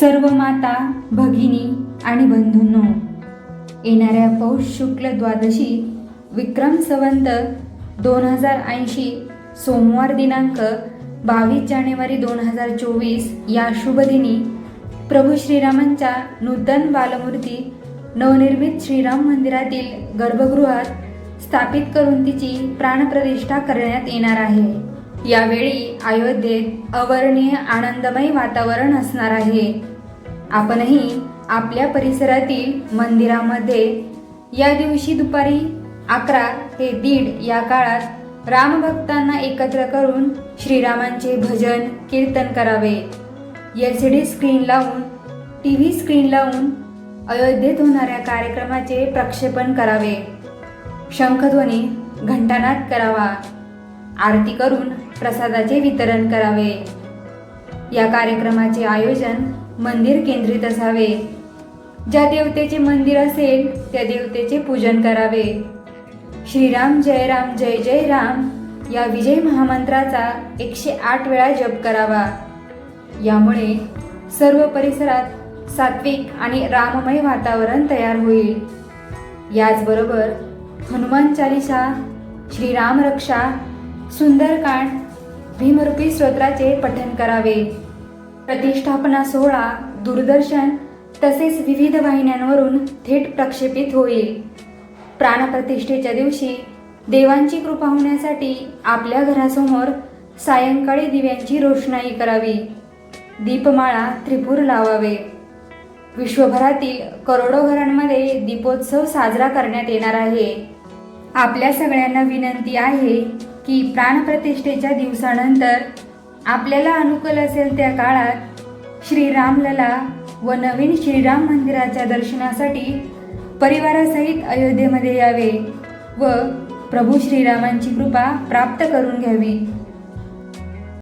सर्व माता भगिनी आणि बंधूंनो येणाऱ्या पौष शुक्ल द्वादशी विक्रम संवंत दोन हजार ऐंशी सोमवार दिनांक बावीस जानेवारी दोन हजार चोवीस या शुभदिनी प्रभू श्रीरामांच्या नूतन बालमूर्ती नवनिर्मित श्रीराम मंदिरातील गर्भगृहात स्थापित करून तिची प्राणप्रतिष्ठा करण्यात येणार आहे. यावेळी अयोध्येत अवर्णीय आनंदमय वातावरण असणार आहे. आपणही आपल्या परिसरातील मंदिरामध्ये या दिवशी दुपारी अकरा ते दीड या काळात रामभक्तांना एकत्र करून श्रीरामांचे भजन कीर्तन करावे. एल सी डी स्क्रीन लावून टी व्ही स्क्रीन लावून अयोध्येत होणाऱ्या कार्यक्रमाचे प्रक्षेपण करावे. शंखध्वनी घंटानाद करावा. आरती करून प्रसादाचे वितरण करावे. या कार्यक्रमाचे आयोजन मंदिर केंद्रित असावे. ज्या देवतेचे मंदिर असेल त्या देवतेचे पूजन करावे. श्रीराम जय राम जय जय राम या विजय महामंत्राचा एकशे आठ वेळा जप करावा. यामुळे सर्व परिसरात सात्विक आणि राममय वातावरण तयार होईल. याचबरोबर हनुमान चालिसा श्रीराम रक्षा सुंदरकांड भीमरूपी स्तोत्राचे पठण करावे. प्रतिष्ठापना सोहळा दूरदर्शन तसेच विविध वाहिन्यांवरून थेट प्रक्षेपित होईल. प्राणप्रतिष्ठेच्या दिवशी देवांची कृपा होण्यासाठी आपल्या घरासमोर सायंकाळी दिव्यांची रोषणाई करावी. दीपमाळा त्रिपूर लावावे. विश्वभरातील करोडो घरांमध्ये दीपोत्सव साजरा करण्यात येणार आहे. आपल्या सगळ्यांना विनंती आहे की प्राणप्रतिष्ठेच्या दिवसानंतर आपल्याला अनुकूल असेल त्या काळात श्रीरामलला व नवीन श्रीराम मंदिराच्या दर्शनासाठी परिवारासहित अयोध्येमध्ये यावे व प्रभू श्रीरामांची कृपा प्राप्त करून घ्यावी.